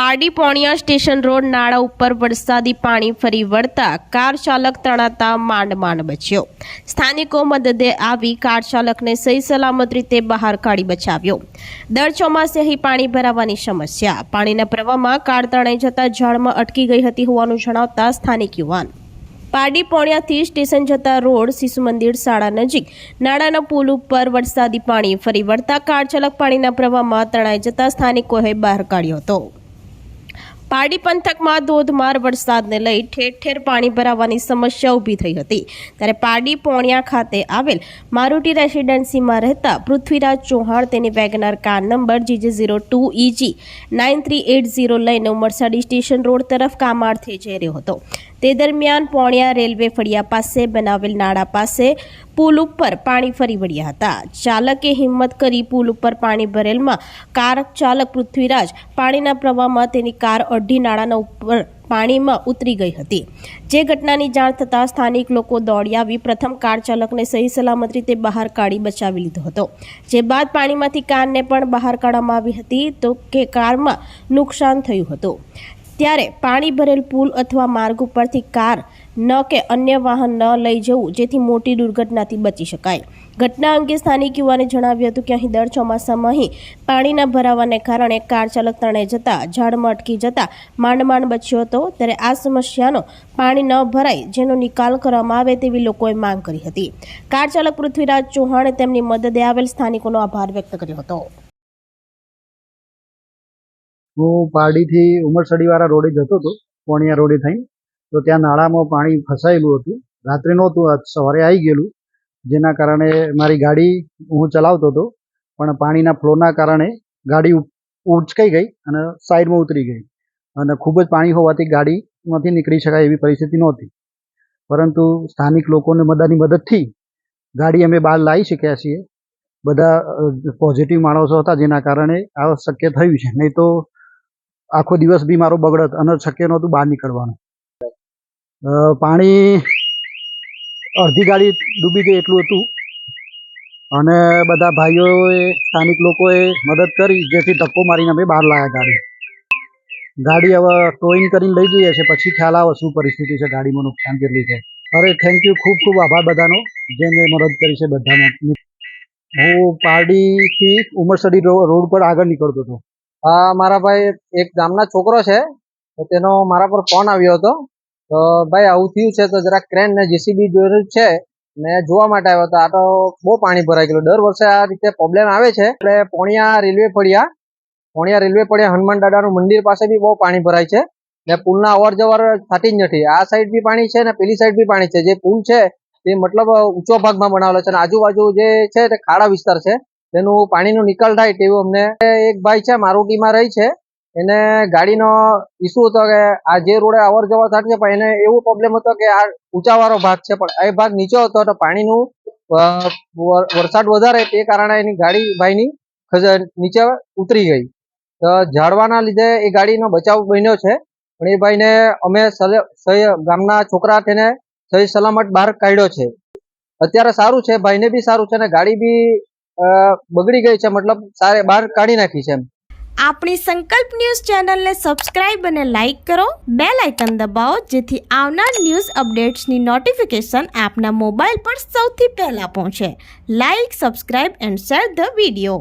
Pardi પોણિયા station road નાળા ઉપર વરસાદી પાણી ફરી વળતા કાર ચાલક તણાતા માંડ માંડ બચ્યો. સ્થાનિકો મદદે આવી કાર ચાલકને સહી સલામત રીતે બહાર કાઢી બચાવ્યો. દર ચોમાસે અહીં પાણી ભરાવાની સમસ્યા. પાણીના પ્રવાહમાં કાર તણાઈ જતા ઝાડમાં અટકી ગઈ હતી હોવાનું જણાવતા સ્થાનિક યુવાન. પારડી પોણિયાથી સ્ટેશન જતા રોડ શિશુ મંદિર શાળા નજીક નાળાના પુલ ઉપર વરસાદી પાણી ફરી વળતા કાર ચાલક પાણીના પ્રવાહમાં તણાઈ જતા સ્થાનિકોએ બહાર કાઢ્યો હતો. પારડી પંથકમાં ધોધમાર વરસાદને લઈ ઠેર ઠેર પાણી ભરાવાની સમસ્યા ઊભી થઈ હતી. ત્યારે પારડી પોણિયા ખાતે આવેલ મારુતિ રેસિડેન્સીમાં રહેતા પૃથ્વીરાજ ચૌહાણ તેની WagonR car number GJ zero two EG nine three eight zero લઈને ઉમરસાડી સ્ટેશન રોડ તરફ કામાર્થે જઈ રહ્યો હતો. તે દરમિયાન પોણિયા રેલવે ફળિયા પાસે બનાવેલ નાળા પાસે પુલ ઉપર પાણી ફરી વળ્યા હતા. ચાલકે હિંમત કરી પુલ ઉપર પાણી ભરેલમાં કાર ચાલક પૃથ્વીરાજ પાણીના પ્રવાહમાં તેની કાર અઢી નાળાના ઉપર પાણીમાં ઉતરી ગઈ હતી. જે ઘટનાની જાણ થતાં સ્થાનિક લોકો દોડી આવી. પ્રથમ કાર ચાલકને સહી સલામત રીતે બહાર કાઢી બચાવી લીધો હતો. જે બાદ પાણીમાંથી કારને પણ બહાર કાઢવામાં આવી હતી તો કે કારમાં નુકસાન થયું હતું. ત્યારે પાણી ભરેલ પુલ અથવા માર્ગ ઉપરથી કાર ન કે અન્ય વાહન ન લઈ જવું જેથી મોટી દુર્ઘટનાથી બચી શકાય. ઘટના અંગે સ્થાનિક યુવાને જણાવ્યું હતું કે અહીં દર ચોમાસામાં અહીં પાણીના ભરાવાને કારણે કાર ચાલક તણે જતા ઝાડમાં અટકી જતા માંડ માંડ બચ્યો હતો. ત્યારે આ સમસ્યાનો પાણી ન ભરાય જેનો નિકાલ કરવામાં આવે તેવી લોકોએ માંગ કરી હતી. કાર ચાલક પૃથ્વીરાજ ચૌહાણે તેમની મદદે આવેલ સ્થાનિકોનો આભાર વ્યક્ત કર્યો હતો. હું પારડીથી ઉમરસડીવાળા રોડે જતો હતો, પોણિયા રોડે થઈને. તો ત્યાં નાળામાં પાણી ફસાયેલું હતું. રાત્રે નહોતું સવારે આવી ગયેલું. જેના કારણે મારી ગાડી હું ચલાવતો હતો, પણ પાણીના ફ્લોના કારણે ગાડી ઉચકાઈ ગઈ અને સાઈડમાં ઉતરી ગઈ. અને ખૂબ જ પાણી હોવાથી ગાડીમાંથી નીકળી શકાય એવી પરિસ્થિતિ નહોતી. પરંતુ સ્થાનિક લોકોને બધાની મદદથી ગાડી અમે બહાર લાવી શક્યા છીએ. બધા પોઝિટિવ માણસો હતા, જેના કારણે આ શક્ય થયું છે. નહીં તો આખો દિવસ બી મારો બગડત, અને શક્ય નહોતું બહાર નીકળવાનું. પાણી અડધી ગાડી ડૂબી ગઈ એટલું હતું. અને બધા ભાઈઓએ, સ્થાનિક લોકોએ મદદ કરી, જેથી ધક્કો મારીને અમે બહાર લાવ્યા ગાડી. ગાડી હવે ટોઈન કરીને લઈ જઈએ છે પછી ખ્યાલ આવે શું પરિસ્થિતિ છે, ગાડીમાં નુકસાન કેટલી છે. અરે થેન્ક યુ ખૂબ ખૂબ આભાર બધાનો જેને મદદ કરી છે બધાને. હું પારડીથી ઉમરસડી રોડ પર આગળ નીકળતો હતો. આ મારા ભાઈ એક ગામના છોકરો છે, તો તેનો મારા પર ફોન આવ્યો હતો. તો, ભાઈ, આવું થયું છે, તો જરાક ક્રેન ને જેસીબી જોયેલું છે, ને જોવા માટે આવ્યો હતો. આ તો બહુ પાણી ભરાઈ ગયેલું. દર વર્ષે આ રીતે પ્રોબ્લેમ આવે છે. એટલે પોણિયા રેલવે ફળિયા, પોણિયા રેલવે ફળિયા હનુમાન દાદાનું મંદિર પાસે બી બહુ પાણી ભરાય છે. ને પુલના અવર જવર થતી જ નથી. આ સાઈડ બી પાણી છે ને પેલી સાઈડ બી પાણી છે. જે પુલ છે, તે મતલબ ઊંચો ભાગમાં બનાવેલો છે. અને આજુબાજુ જે છે તે ખાડા વિસ્તાર છે. તેનું પાણીનો નિકાલ થાય તેવું અમને એક ભાઈ છે, મારુતિમાં રહી છે. એને ગાડીનો ઇસ્યુ હતો કે આ જે રોડે અવર જવર છે પણ એને એવો પ્રોબ્લેમ હતો કે આ ઊંચાવાળો ભાગ છે, પણ એ ભાગ નીચો હતો તો પાણીનું વરસાદ વધારે તે કારણે એની ગાડી ભાઈની નીચે ઉતરી ગઈ. તો ઝાડવાના લીધે એ ગાડીનો બચાવ બન્યો છે, પણ એ ભાઈને અમે ગામના છોકરા તેને સહી સલામત બહાર કાઢ્યો છે. અત્યારે સારું છે, ભાઈને બી સારું છે ને ગાડી બી બગડી ગઈ છે, મતલબ સારે બહાર કાઢી નાખી છે આપણી સંકલ્પ ન્યૂઝ ચેનલને સબસ્ક્રાઇબ અને લાઇક કરો બે લાઇકન દબાવો, જેથી આવનાર ન્યૂઝ અપડેટ્સની નોટિફિકેશન આપના મોબાઈલ પર સૌથી પહેલાં પહોંચે. Like, subscribe and share the video.